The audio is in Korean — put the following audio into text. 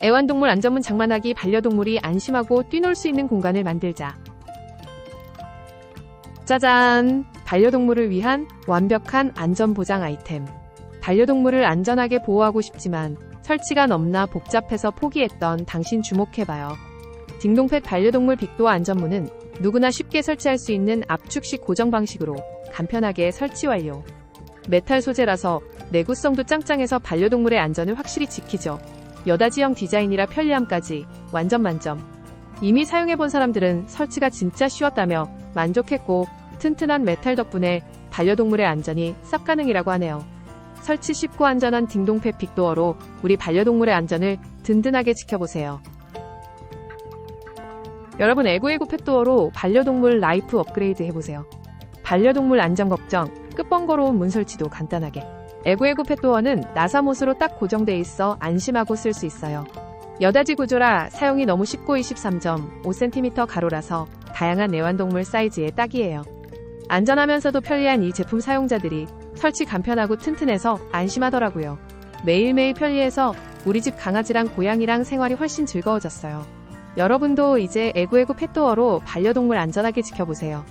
애완동물 안전문 장만하기 반려동물이 안심하고 뛰놀 수 있는 공간을 만들자. 짜잔! 반려동물을 위한 완벽한 안전보장 아이템. 반려동물을 안전하게 보호하고 싶지만 설치가 넘나 복잡해서 포기했던 당신 주목해봐요. 딩동펫 반려동물 빅도어 안전문은 누구나 쉽게 설치할 수 있는 압축식 고정 방식으로 간편하게 설치 완료. 메탈 소재라서 내구성도 짱짱해서 반려동물의 안전을 확실히 지키죠. 여다지형 디자인이라 편리함까지 완전 만점. 이미 사용해본 사람들은 설치가 진짜 쉬웠다며 만족했고 튼튼한 메탈 덕분에 반려동물의 안전이 쌉 가능이라고 하네요. 설치 쉽고 안전한 딩동펫 빅도어로 우리 반려동물의 안전을 든든하게 지켜보세요. 여러분 에구에구 펫도어로 반려동물 라이프 업그레이드 해보세요. 반려동물 안전 걱정, 끝번거로운 문 설치도 간단하게. 에구에구 펫도어는 나사못으로 딱 고정돼 있어 안심하고 쓸 수 있어요. 여다지 구조라 사용이 너무 쉽고 23.5cm 가로라서 다양한 애완동물 사이즈에 딱이에요. 안전하면서도 편리한 이 제품 사용자들이 설치 간편하고 튼튼해서 안심하더라고요. 매일매일 편리해서 우리 집 강아지랑 고양이랑 생활이 훨씬 즐거워졌어요. 여러분도 이제 에구에구 펫도어로 반려동물 안전하게 지켜보세요.